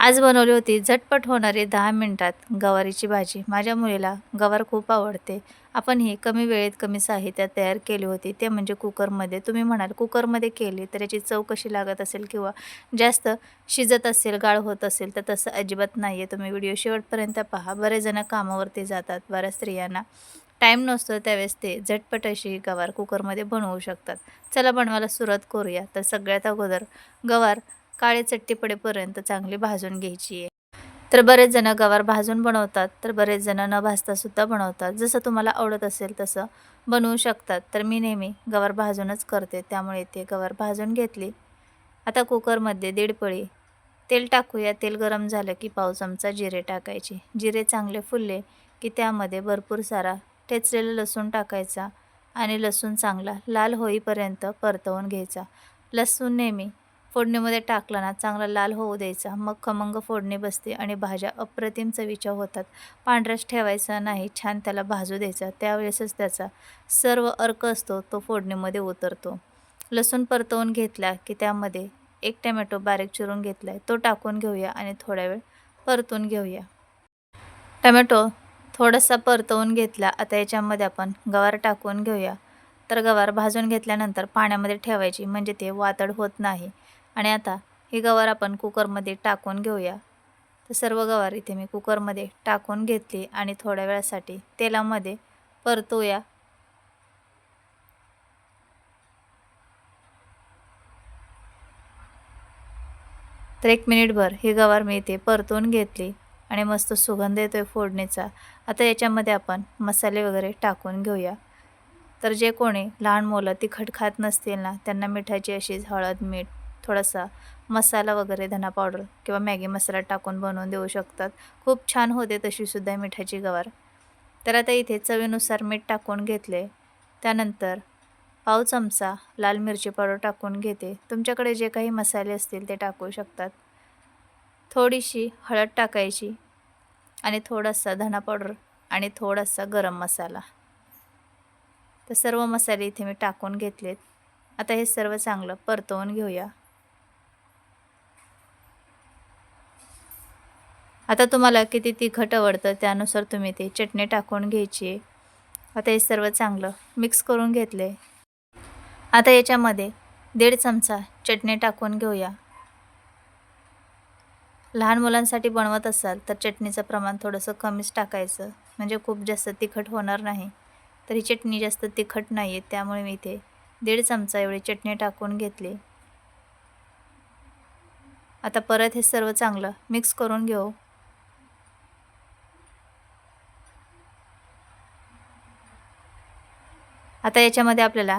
आज बनवली होती झटपट होणारी दहा मिनटात गवारीची भाजी. माझ्या मुलीला गवार खूप आवडते. आपण ही कमी वेळेत कमी साहित्यात तयार केली होती. ते म्हणजे कुकरमध्ये. तुम्ही म्हणाल कुकरमध्ये केली तर याची चव कशी लागत असेल किंवा जास्त शिजत असेल गाळ होत असेल तर तसं अजिबात नाही आहे तुम्ही व्हिडिओ शेवटपर्यंत पहा. बरेच जण कामावरती जातात. बऱ्याच स्त्रियांना टाईम नसतो त्यावेळेस ते झटपट अशी गवार कुकरमध्ये बनवू शकतात. चला बनवायला सुरुवात करूया. तर सगळ्यात अगोदर गवार काळे चट्टी पडेपर्यंत चांगली भाजून घ्यायची आहे. तर बरेच जण गवार भाजून बनवतात तर बरेच जण न भाजतासुद्धा बनवतात. जसं तुम्हाला आवडत असेल तसं बनवू शकतात. तर मी नेहमी गवार भाजूनच करते त्यामुळे ते गवार भाजून घेतली. आता कुकरमध्ये दीड पळी. तेल टाकूया. तेल गरम झालं की पाव चमचा जिरे टाकायचे. जिरे चांगले फुलले की त्यामध्ये भरपूर सारा ठेचलेला लसूण टाकायचा आणि लसूण चांगला लाल होईपर्यंत परतवून घ्यायचा. लसूण नेहमी फोडणीमध्ये टाकला ना चांगला लाल होऊ द्यायचा. मग खमंग फोडणी बसते आणि भाज्या अप्रतिम चवीच्या होतात. पांढराच ठेवायचा नाही छान त्याला भाजू द्यायचा. त्यावेळेसच त्याचा सर्व अर्क असतो तो फोडणीमध्ये उतरतो. लसूण परतवून घेतला की त्यामध्ये एक टमॅटो बारीक चिरून घेतला आहे तो टाकून घेऊया आणि थोड्या वेळ परतून घेऊया. टमॅटो थोडासा परतवून घेतला आता याच्यामध्ये आपण गवार टाकून घेऊया. तर गवार भाजून घेतल्यानंतर पाण्यामध्ये ठेवायची म्हणजे ते वातड होत नाही. आणि आता ही गवार आपण कुकरमध्ये टाकून घेऊया. तर सर्व गवार इथे मी कुकरमध्ये टाकून घेतली आणि थोड्या वेळासाठी तेलामध्ये परतूया. तर एक मिनिटभर ही गवार मी इथे परतून घेतली आणि मस्त सुगंध येतो आहे फोडणीचा. आता याच्यामध्ये आपण मसाले वगैरे टाकून घेऊया. तर जे कोणी लहान मुलं तिखट खात नसतील ना त्यांना मिठाची अशीच हळद मीठ थोडासा मसाला वगैरे धना पावडर किंवा मॅगी मसाला टाकून बनवून देऊ शकतात. खूप छान होते तशीसुद्धा मिठाची गवार. तर आता इथे चवीनुसार मीठ टाकून घेतले. त्यानंतर पाव चमचा लाल मिरची पावडर टाकून घेते. तुमच्याकडे जे काही मसाले असतील ते टाकू शकतात. थोडीशी हळद टाकायची आणि थोडासा धना पावडर आणि थोडासा गरम मसाला. तर सर्व मसाले इथे मी टाकून घेतलेत. आता हे सर्व चांगलं परतवून घेऊया. आता तुम्हाला किती तिखट आवडतं त्यानुसार तुम्ही ते चटणी टाकून घ्यायची. आहे आता हे सर्व चांगलं मिक्स करून घेतले. आता याच्यामध्ये दीड चमचा चटणी टाकून घेऊया. लहान मुलांसाठी बनवत असाल तर चटणीचं प्रमाण थोडंसं कमीच टाकायचं. म्हणजे खूप जास्त तिखट होणार नाही. तर ही चटणी जास्त तिखट नाही आहे त्यामुळे मी इथे दीड चमचा एवढी चटणी टाकून घेतली. आता परत हे सर्व चांगलं मिक्स करून घेऊ. आता याच्यामध्ये आपल्याला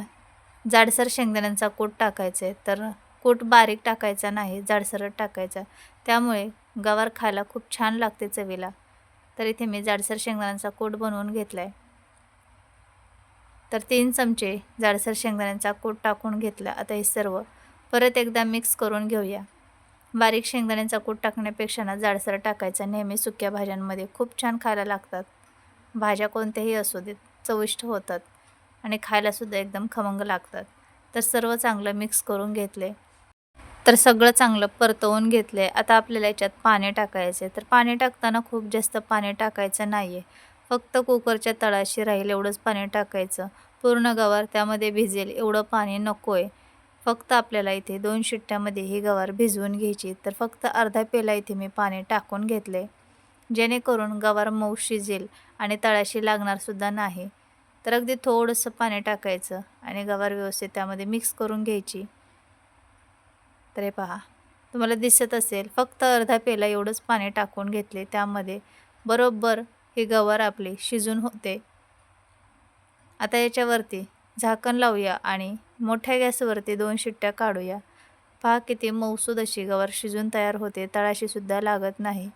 जाडसर शेंगदाण्यांचा कूट टाकायचा आहे. तर कूट बारीक टाकायचा नाही जाडसरच टाकायचा त्यामुळे गवार खायला खूप छान लागते चवीला. तर इथे मी जाडसर शेंगदाण्यांचा कूट बनवून घेतला आहे तर तीन चमचे जाडसर शेंगदाण्यांचा कूट टाकून घेतला. आता हे सर्व परत एकदा मिक्स करून घेऊया. बारीक शेंगदाण्यांचा कूट टाकण्यापेक्षा ना जाडसर टाकायचा. नेहमी सुक्या भाज्यांमध्ये खूप छान खायला लागतात. भाज्या कोणत्याही असू देत चविष्ट होतात. आणि खायलासुद्धा एकदम खमंग लागतात. तर सर्व चांगलं मिक्स करून घेतले. तर सगळं चांगलं परतवून घेतले. आता आपल्याला याच्यात पाणी टाकायचे तर पाणी टाकताना खूप जास्त पाणी टाकायचं नाही आहे फक्त कुकरच्या तळाशी राहील एवढंच पाणी टाकायचं. पूर्ण गवार त्यामध्ये भिजेल एवढं पाणी नको आहे फक्त आपल्याला इथे दोन शिट्ट्यामध्ये ही गवार भिजवून घ्यायची. तर फक्त अर्धा पेला इथे मी पाणी टाकून घेतले. जेणेकरून गवार मऊ शिजेल आणि तळाशी लागणारसुद्धा नाही. तर अगदी थोडंसं पाणी टाकायचं आणि गवार व्यवस्थित त्यामध्ये मिक्स करून घ्यायची. तर हे पहा तुम्हाला दिसत असेल फक्त अर्धा पेला एवढंच पाणी टाकून घेतले त्यामध्ये. बरोबर ही गवार आपली शिजून होते. आता याच्यावरती झाकण लावूया आणि मोठ्या गॅसवरती दोन शिट्ट्या काढूया. पहा किती मौसूद अशी गवार शिजून तयार होते तळाशीसुद्धा लागत नाही.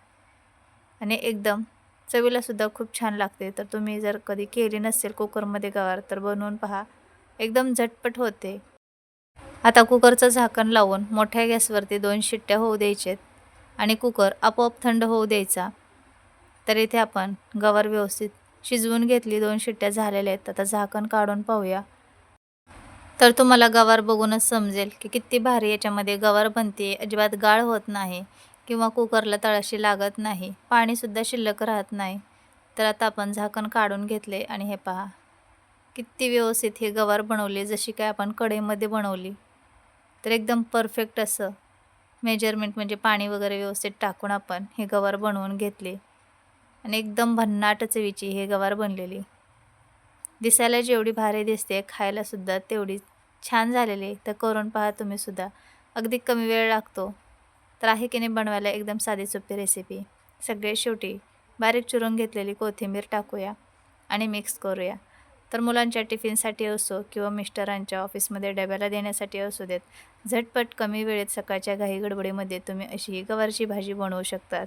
आणि एकदम चवीलासुद्धा खूप छान लागते. तर तुम्ही जर कधी केली नसेल कुकरमध्ये गवार तर बनवून पहा. एकदम झटपट होते. आता कुकरचं झाकण लावून मोठ्या गॅसवरती दोन शिट्ट्या होऊ द्यायचेत आणि कुकर आपोआप थंड होऊ द्यायचा. तर इथे आपण गवार व्यवस्थित शिजवून घेतली दोन शिट्ट्या झालेल्या आहेत. आता झाकण काढून पाहूया. तर तुम्हाला गवार बघूनच समजेल की किती भारी याच्यामध्ये गवार बनते अजिबात गाळ होत नाही. किंवा कुकरला तळाशी लागत नाही. पाणीसुद्धा शिल्लक राहत नाही. तर आता आपण झाकण काढून घेतले आणि हे पहा. किती व्यवस्थित हे गवार बनवले जशी काय आपण कढईमध्ये बनवली. तर एकदम परफेक्ट असं. मेजरमेंट म्हणजे पाणी वगैरे व्यवस्थित टाकून आपण हे गवार बनवून घेतले. आणि एकदम भन्नाट चवीची हे गवार बनलेली. दिसायला जेवढी भारी दिसते खायलासुद्धा तेवढी छान झालेली तर करून पहा तुम्हीसुद्धा. अगदी कमी वेळ लागतो. तर आहे की नाही बनवायला एकदम साधी सोपी रेसिपी सगळे शेवटी बारीक चिरून घेतलेली कोथिंबीर टाकूया आणि मिक्स करूया. तर मुलांच्या टिफिनसाठी असो किंवा मिस्टरांच्या ऑफिसमध्ये डब्याला देण्यासाठी असू देत झटपट कमी वेळेत सकाळच्या घाई गडबडीमध्ये तुम्ही अशी ही गवारची भाजी बनवू शकतात.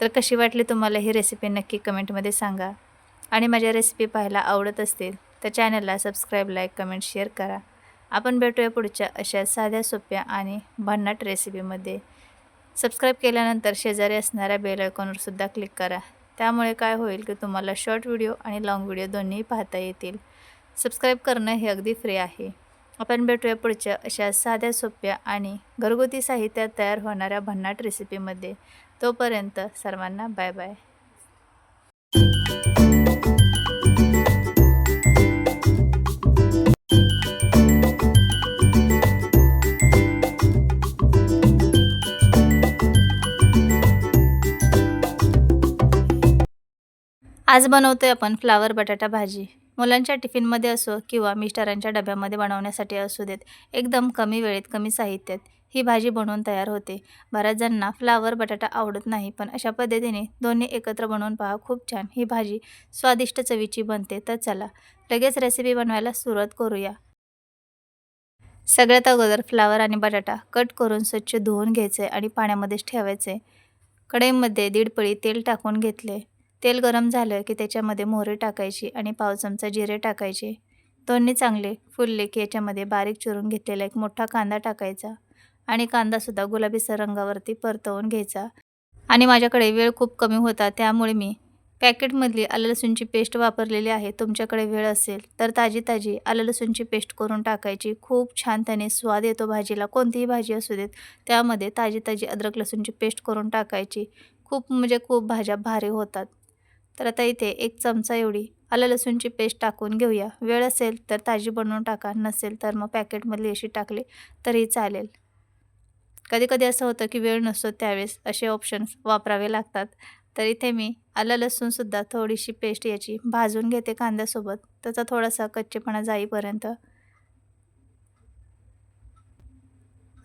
तर कशी वाटली तुम्हाला ही रेसिपी नक्की कमेंटमध्ये सांगा. आणि माझ्या रेसिपी पाहायला आवडत असतील तर चॅनलला सबस्क्राईब लाईक कमेंट शेअर करा. आपण भेटूया पुढच्या अशा साध्या सोप्या आणि भन्नाट रेसिपीमध्ये. सबस्क्राईब केल्यानंतर शेजारी असणाऱ्या बेल आयकॉनवर सुद्धा क्लिक करा. त्यामुळे काय होईल की तुम्हाला शॉर्ट व्हिडिओ आणि लाँग व्हिडिओ दोन्ही पाहता येतील. सबस्क्राईब करणं हे अगदी फ्री आहे. आपण भेटूया पुढच्या अशा साध्या सोप्या आणि घरगुती साहित्यात तयार होणाऱ्या भन्नाट रेसिपीमध्ये. तोपर्यंत सर्वांना बाय बाय. आज बनवतोय आपण फ्लावर बटाटा भाजी. मुलांच्या टिफिनमध्ये असो किंवा मिस्टरांच्या डब्यामध्ये बनवण्यासाठी असू देत एकदम कमी वेळेत कमी साहित्यात ही भाजी बनवून तयार होते. बऱ्याच जणांना फ्लावर बटाटा आवडत नाही पण अशा पद्धतीने दोन्ही एकत्र बनवून पहा खूप छान. ही भाजी स्वादिष्ट चवीची बनते. तर चला लगेच रेसिपी बनवायला सुरुवात करूया. सगळ्यात अगोदर फ्लावर आणि बटाटा कट करून स्वच्छ धुवून घ्यायचे आणि पाण्यामध्येच ठेवायचे. कढईमध्ये दीड पळी तेल टाकून घेतले. तेल गरम झालं की त्याच्यामध्ये मोहरी टाकायची आणि पाव चमचा जिरे टाकायचे. दोन्ही चांगले फुलले की याच्यामध्ये बारीक चिरून घेतलेला एक मोठा कांदा टाकायचा आणि कांदासुद्धा गुलाबीसर रंगावरती परतवून घ्यायचा. आणि माझ्याकडे वेळ खूप कमी होता त्यामुळे मी पॅकेटमधली आलं लसूणची पेस्ट वापरलेली आहे. तुमच्याकडे वेळ असेल तर ताजी ताजी आलं लसूणची पेस्ट करून टाकायची. खूप छान त्याने स्वाद येतो भाजीला. कोणतीही भाजी असू देत त्यामध्ये ताजी ताजी अद्रक लसूणची पेस्ट करून टाकायची. खूप म्हणजे खूप भाज्या भारी होतात. तर आता इथे एक चमचा एवढी आलं लसूणची पेस्ट टाकून घेऊया. वेळ असेल तर ताजी बनवून टाका नसेल तर मग पॅकेटमधली अशी टाकली तरी चालेल. कधी कधी असं होतं की वेळ नसतो त्यावेळेस असे ऑप्शन्स वापरावे लागतात. तर इथे मी आलं लसूणसुद्धा थोडीशी पेस्ट याची भाजून घेते कांद्यासोबत. त्याचा थोडासा कच्चेपणा जाईपर्यंत.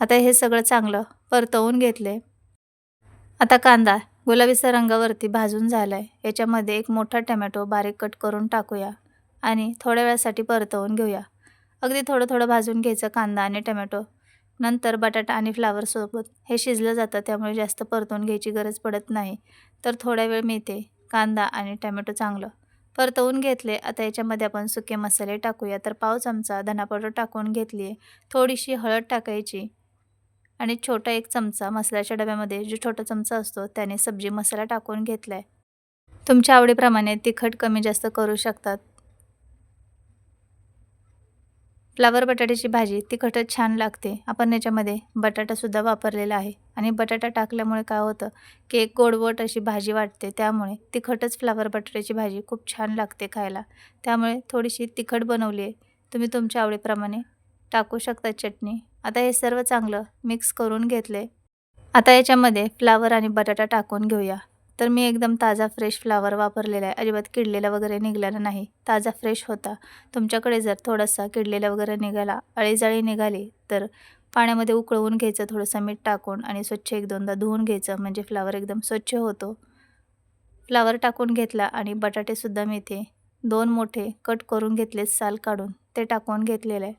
आता हे सगळं चांगलं परतवून घेतले आता कांदा गुलाबीचा रंगावरती भाजून झाला आहे याच्यामध्ये एक मोठा टमॅटो बारीक कट करून टाकूया आणि थोड्या वेळासाठी परतवून घेऊया. अगदी थोडं थोडं भाजून घ्यायचं कांदा आणि टमॅटो. नंतर बटाटा आणि फ्लावरसोबत हे शिजलं जातं त्यामुळे जास्त परतवून घ्यायची गरज पडत नाही. तर थोड्या वेळ मिळते. कांदा आणि टमॅटो चांगलं. परतवून घेतले आता याच्यामध्ये आपण सुके मसाले टाकूया. तर पाव चमचा धना पावडर टाकून घेतली आहे थोडीशी हळद टाकायची. आणि छोटा एक चमचा मसाल्याच्या डब्यामध्ये जो छोटा चमचा असतो त्याने सब्जी मसाला टाकून घेतला आहे तुमच्या आवडीप्रमाणे तिखट कमी जास्त करू शकतात. फ्लावर बटाट्याची भाजी तिखटच छान लागते. आपण याच्यामध्ये बटाटासुद्धा वापरलेला आहे. आणि बटाटा टाकल्यामुळे काय होतं की एक गोडवट अशी भाजी वाटते. त्यामुळे तिखटच फ्लावर बटाट्याची भाजी खूप छान लागते खायला. त्यामुळे थोडीशी तिखट बनवली आहे तुम्ही तुमच्या आवडीप्रमाणे टाकू शकता चटणी. आता हे सर्व चांगलं मिक्स करून घेतले आता याच्यामध्ये फ्लावर आणि बटाटा टाकून घेऊया. तर मी एकदम ताजा फ्रेश फ्लावर वापरलेला आहे. अजिबात किडलेला वगैरे निघालेला नाही. ताजा फ्रेश होता. तुमच्याकडे जर थोडासा किडलेला वगैरे निघाला अळीजाळी निघाली तर पाण्यामध्ये उकळवून घ्यायचं थोडंसं मीठ टाकून आणि स्वच्छ एक दोनदा धुवून घ्यायचं. म्हणजे फ्लावर एकदम स्वच्छ होतो. फ्लावर टाकून घेतला आणि बटाटेसुद्धा मी इथे दोन मोठे कट करून घेतले साल काढून. ते टाकून घेतलेलं आहे.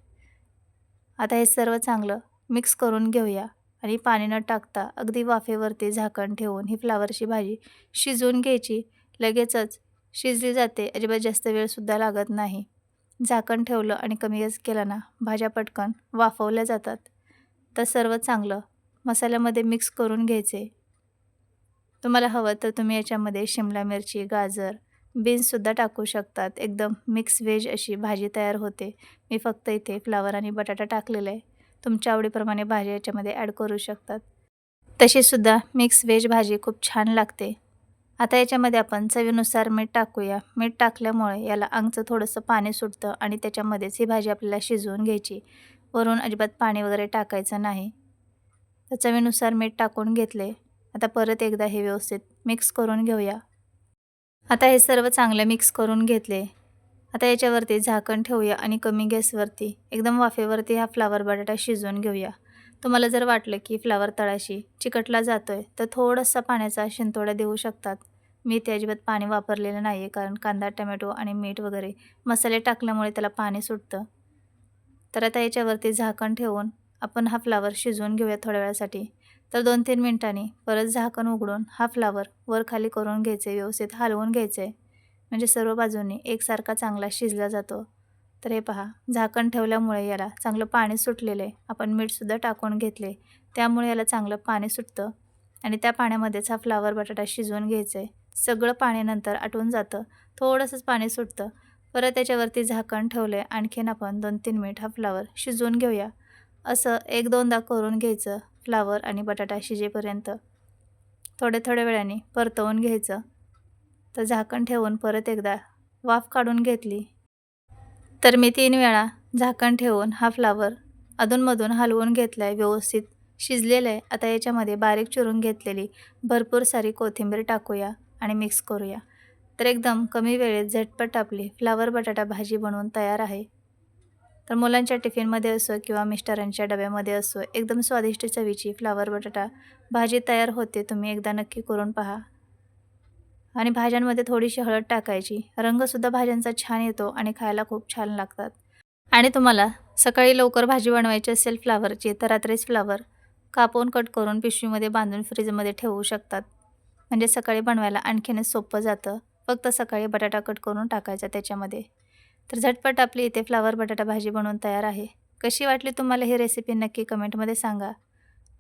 आता हे सर्व चांगलं मिक्स करून घेऊया आणि पाणी न टाकता अगदी वाफेवरती झाकण ठेवून ही फ्लावरची भाजी शिजवून घ्यायची. लगेचच शिजली जाते. अजिबात जास्त वेळसुद्धा लागत नाही. झाकण ठेवलं आणि कमी गॅस केला ना भाज्या पटकन वाफवल्या जातात. तर सर्व चांगलं मसाल्यामध्ये मिक्स करून घ्यायचे. तुम्हाला हवं तर तुम्ही याच्यामध्ये शिमला मिरची गाजर बीन्ससुद्धा टाकू शकतात. एकदम मिक्स व्हेज अशी भाजी तयार होते. मी फक्त इथे फ्लावर आणि बटाटा टाकलेला आहे. तुमच्या आवडीप्रमाणे भाज्या याच्यामध्ये ॲड करू शकतात. तशीसुद्धा मिक्स व्हेज भाजी खूप छान लागते. आता याच्यामध्ये आपण चवीनुसार मीठ टाकूया. मीठ टाकल्यामुळे याला अंगचं थोडंसं पाणी सुटतं आणि त्याच्यामध्येच ही भाजी आपल्याला शिजवून घ्यायची. वरून अजिबात पाणी वगैरे टाकायचं नाही. तर चवीनुसार मीठ टाकून घेतले. आता परत एकदा हे व्यवस्थित मिक्स करून घेऊया. आता हे सर्व चांगलं मिक्स करून घेतले. आता याच्यावरती झाकण ठेवूया आणि कमी गॅसवरती एकदम वाफेवरती हा फ्लावर बटाटा शिजवून घेऊया. तुम्हाला जर वाटलं की फ्लावर तळाशी चिकटला जातो आहे तर थोडासा पाण्याचा शिंतोडा देऊ शकतात. मी ते अजिबात पाणी वापरलेलं नाही आहे कारण कांदा टमॅटो आणि मीठ वगैरे मसाले टाकल्यामुळे त्याला पाणी सुटतं. तर आता याच्यावरती झाकण ठेवून आपण हा फ्लावर शिजवून घेऊया थोड्या वेळासाठी. तर दोन तीन मिनटांनी परत झाकण उघडून हा फ्लावर वर खाली करून घ्यायचे व्यवस्थित हलवून घ्यायचे. म्हणजे सर्व बाजूंनी एकसारखा चांगला शिजला जातो. तर हे पहा झाकण ठेवल्यामुळे याला चांगलं पाणी सुटलेलं. आहे आपण मीठसुद्धा टाकून घेतले. त्यामुळे याला चांगलं पाणी सुटतं. आणि त्या पाण्यामध्येच हा फ्लावर बटाटा शिजवून घ्यायचे. आहे सगळं पाणी नंतर आटून जातं. थोडंसंच पाणी सुटतं. परत त्याच्यावरती झाकण ठेवलं. आहे आणखीन आपण दोन तीन मिनिट हा फ्लावर शिजवून घेऊया. असं एक दोनदा करून घ्यायचं. फ्लावर आणि बटाटा शिजेपर्यंत. थोड्या थोड्या वेळाने परतवून घ्यायचं. तर झाकण ठेवून परत एकदा वाफ काढून घेतली. तर मी तीन वेळा झाकण ठेवून हा फ्लावर अधूनमधून हलवून घेतला आहे व्यवस्थित शिजलेलं आहे आता याच्यामध्ये बारीक चिरून घेतलेली भरपूर सारी कोथिंबीर टाकूया आणि मिक्स करूया. तर एकदम कमी वेळेत झटपट आपली फ्लावर बटाटा भाजी बनवून तयार आहे. तर मुलांच्या टिफिनमध्ये असो किंवा मिस्टरांच्या डब्यामध्ये असो एकदम स्वादिष्ट चवीची फ्लावर बटाटा भाजी तयार होते तुम्ही एकदा नक्की करून पहा. आणि भाज्यांमध्ये थोडीशी हळद टाकायची. रंगसुद्धा भाज्यांचा छान येतो आणि खायला खूप छान लागतात. आणि तुम्हाला सकाळी लवकर भाजी बनवायची असेल फ्लावरची तर रात्रीच फ्लावर कापून कट करून पिशवीमध्ये बांधून फ्रीजमध्ये ठेवू शकतात. म्हणजे सकाळी बनवायला आणखीनच सोपं जातं. फक्त सकाळी बटाटा कट करून टाकायचा त्याच्यामध्ये. तर झटपट आपली इथे फ्लावर बटाटा भाजी बनवून तयार आहे. कशी वाटली तुम्हाला ही रेसिपी नक्की कमेंटमध्ये सांगा.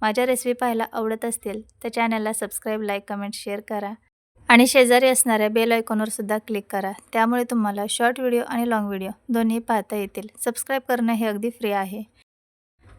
माझ्या रेसिपी पाहायला आवडत असतील तर चॅनलला सबस्क्राईब लाईक कमेंट शेअर करा. आणि शेजारी असणाऱ्या बेल आयकॉनवर सुद्धा क्लिक करा. त्यामुळे तुम्हाला शॉर्ट व्हिडिओ आणि लाँग व्हिडिओ दोन्ही पाहता येतील. सबस्क्राईब करणं हे अगदी फ्री आहे.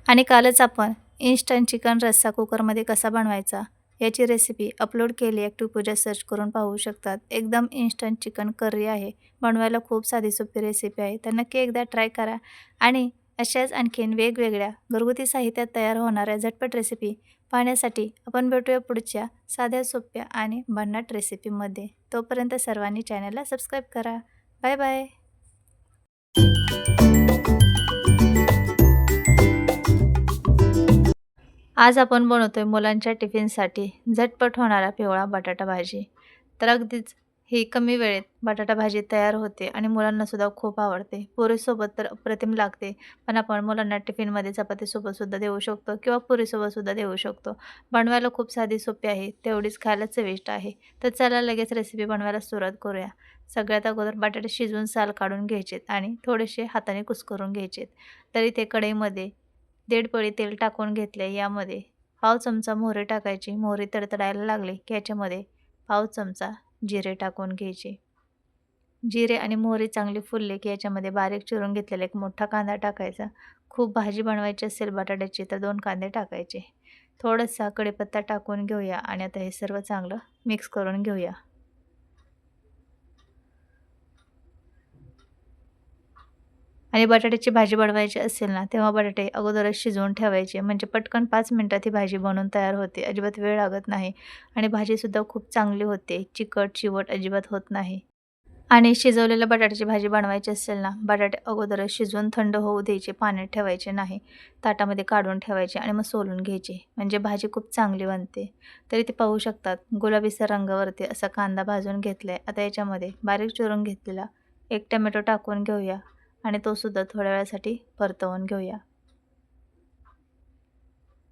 आणि कालच आपण इन्स्टंट चिकन रस्सा कुकरमध्ये कसा बनवायचा? याची रेसिपी अपलोड केली ॲक्टिव पूजा सर्च करून पाहू शकतात. एकदम इन्स्टंट चिकन करी आहे. बनवायला खूप साधी सोपी रेसिपी आहे. तर नक्की एकदा ट्राय करा. आणि अशाच आणखीन वेगवेगळ्या घरगुती साहित्यात तयार होणाऱ्या झटपट रेसिपी पाहण्यासाठी आपण भेटूया पुढच्या साध्या सोप्या आणि भन्नाट रेसिपीमध्ये तोपर्यंत सर्वांनी चॅनलला सबस्क्राईब करा. बाय बाय आज आपण बनवतोय मुलांच्या टिफिनसाठी झटपट होणारा पिवळा बटाटा भाजी. तर अगदीच ही कमी वेळेत बटाटा भाजी तयार होते आणि मुलांनासुद्धा खूप आवडते. पुरीसोबत तर अप्रतिम लागते पण आपण मुलांना टिफिनमध्ये चपातीसोबतसुद्धा देऊ शकतो किंवा पुरीसोबतसुद्धा देऊ शकतो. बनवायला खूप साधी सोपी आहे तेवढीच खायला चविष्ट आहे. तर चला लगेच रेसिपी बनवायला सुरुवात करूया. सगळ्यात अगोदर बटाटे शिजवून साल काढून घ्यायचेत आणि थोडेसे हाताने कुस्करून घ्यायचेत. तरी ते कढईमध्ये दीड पळी तेल टाकून घेतले यामध्ये. पाव चमचा मोहरी टाकायची. मोहरी तडतडायला लागली की याच्यामध्ये पाव चमचा जिरे टाकून घ्यायचे. जिरे आणि मोहरी चांगली फुलले की याच्यामध्ये बारीक चिरून घेतलेला एक मोठा कांदा टाकायचा. खूप भाजी बनवायची असेल बटाट्याची तर दोन कांदे टाकायचे. थोडासा कढीपत्ता टाकून घेऊया आणि आता हे सर्व चांगलं मिक्स करून घेऊया. आणि बटाट्याची भाजी बनवायची असेल ना तेव्हा बटाटे अगोदरच शिजवून ठेवायचे. म्हणजे पटकन पाच मिनटात ही भाजी बनवून तयार होते. अजिबात वेळ लागत नाही. आणि भाजीसुद्धा खूप चांगली होते. चिकट चिवट अजिबात होत नाही. आणि शिजवलेल्या बटाट्याची भाजी बनवायची असेल ना बटाटे अगोदरच शिजवून थंड होऊ द्यायचे. पाण्यात ठेवायचे नाही. ताटामध्ये काढून ठेवायचे आणि मग सोलून घ्यायचे. म्हणजे भाजी खूप चांगली बनते. तरी ते पाहू शकतात. गुलाबीचा रंगावरती असा कांदा भाजून घेतला आहे आता याच्यामध्ये बारीक चिरून घेतलेला एक टमॅटो टाकून घेऊया. आणि तोसुद्धा थोड्या वेळासाठी परतवून घेऊया.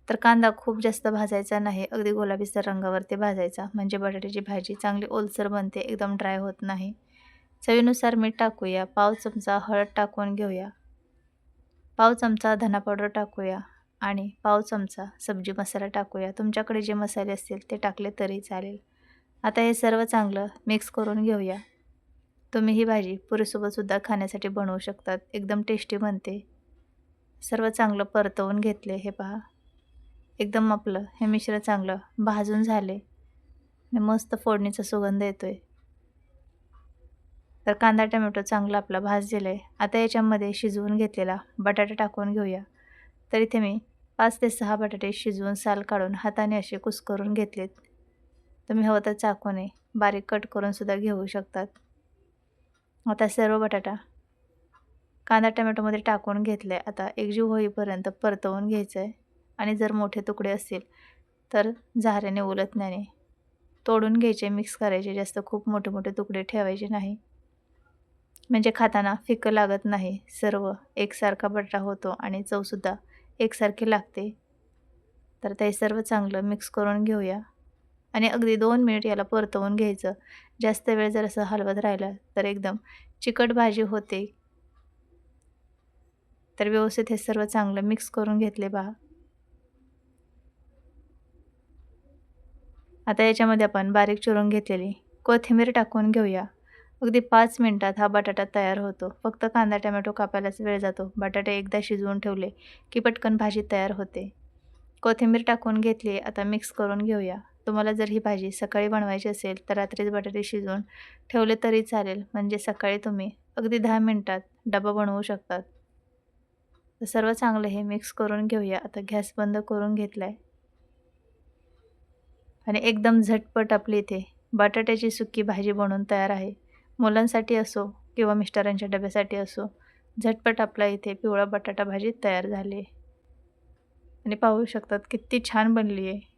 तर कांदा खूप जास्त भाजायचा नाही अगदी गुलाबीसर रंगावरती भाजायचा. म्हणजे बटाट्याची भाजी चांगली ओलसर बनते एकदम ड्राय होत नाही. चवीनुसार मीठ टाकूया पाव चमचा हळद टाकून घेऊया. पाव चमचा धना पावडर टाकूया आणि पाव चमचा सब्जी मसाला टाकूया. तुमच्याकडे जे मसाले असतील ते टाकले तरी चालेल. आता हे सर्व चांगलं मिक्स करून घेऊया. तुम्ही ही भाजी पुरीसोबतसुद्धा खाण्यासाठी बनवू शकतात. एकदम टेस्टी बनते. सर्व चांगलं परतवून घेतले हे पहा. एकदम आपलं हे मिश्र चांगलं भाजून झाले. आणि मस्त फोडणीचा सुगंध येतो आहे तर कांदा टमॅटो चांगला आपला भाजलेला आहे. आता याच्यामध्ये शिजवून घेतलेला बटाटा टाकून घेऊया. तर इथे मी पाच ते सहा बटाटे शिजवून साल काढून हाताने असे कुस्करून घेतलेत. तुम्ही हवं तर चाकूने बारीक कट करूनसुद्धा घेऊ शकतात. आता सर्व बटाटा कांदा टमॅटोमध्ये टाकून घेतलं. आहे आता एकजीव होईपर्यंत परतवून घ्यायचं आहे आणि जर मोठे तुकडे असतील तर झाऱ्याने उलटण्याने तोडून घ्यायचे मिक्स करायचे. जास्त खूप मोठे मोठे तुकडे ठेवायचे नाही. म्हणजे खाताना फिकं लागत नाही. सर्व एकसारखा बटाटा होतो आणि चवसुद्धा एकसारखी लागते. तर ते सर्व चांगलं मिक्स करून घेऊया. आणि अगदी दोन मिनिट याला परतवून घ्यायचं. जास्त वेळ जर असं हलवत राहिलं तर एकदम चिकट भाजी होते. तर व्यवस्थित हे सर्व चांगलं मिक्स करून घेतले बा. आता याच्यामध्ये आपण बारीक चिरून घेतलेली कोथिंबीर टाकून घेऊया. अगदी पाच मिनटात हा बटाटा तयार होतो. फक्त कांदा टमॅटो कापायलाच वेळ जातो. बटाटे एकदा शिजवून ठेवले की पटकन भाजी तयार होते. कोथिंबीर टाकून घेतली आता मिक्स करून घेऊया. तुम्हाला जर ही भाजी सकाळी बनवायची असेल तर रात्रीच बटाटे शिजवून ठेवले तरी चालेल. म्हणजे सकाळी तुम्ही अगदी दहा मिनटात डबा बनवू शकतात. तर सर्व चांगलं हे मिक्स करून घेऊया. आता गॅस बंद करून घेतला आहे आणि एकदम झटपट आपली इथे बटाट्याची सुकी भाजी बनवून तयार आहे. मुलांसाठी असो किंवा मिस्टरांच्या डब्यासाठी असो झटपट आपला इथे पिवळा बटाटा भाजी तयार झाली आहे. आणि पाहू शकतात किती छान बनली आहे.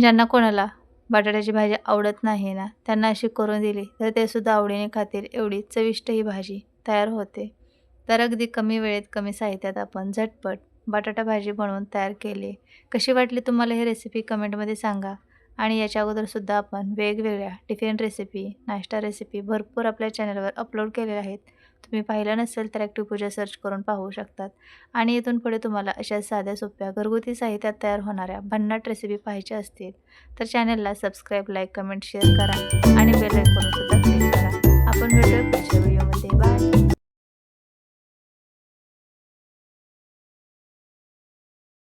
ज्यांना कोणाला बटाट्याची भाजी आवडत नाही ना त्यांना अशी करून दिली तर ते सुद्धा आवडीने खातील. एवढी चविष्ट ही भाजी तयार होते. तर अगदी कमी वेळेत कमी साहित्यात आपण झटपट बटाटा भाजी बनवून तयार केली. कशी वाटली तुम्हाला ही रेसिपी कमेंटमध्ये सांगा. आणि याच्या अगोदरसुद्धा आपण वेगवेगळ्या टिफिन रेसिपी नाश्ता रेसिपी भरपूर आपल्या चॅनलवर अपलोड केलेल्या आहेत. तुम्ही पाहिलं नसेल तर ॲक्टिव्ह पूजा सर्च करून पाहू शकतात. आणि इथून पुढे तुम्हाला अशा साध्या सोप्या घरगुती साहित्यात तयार होणाऱ्या भन्नाट रेसिपी पाहायच्या असतील तर चॅनलला सबस्क्राईब लाईक कमेंट शेअर करा आणि बेल आयकॉनसुद्धा क्लिक करा. आपण भेटूया पुढच्या व्हिडिओमध्ये बाय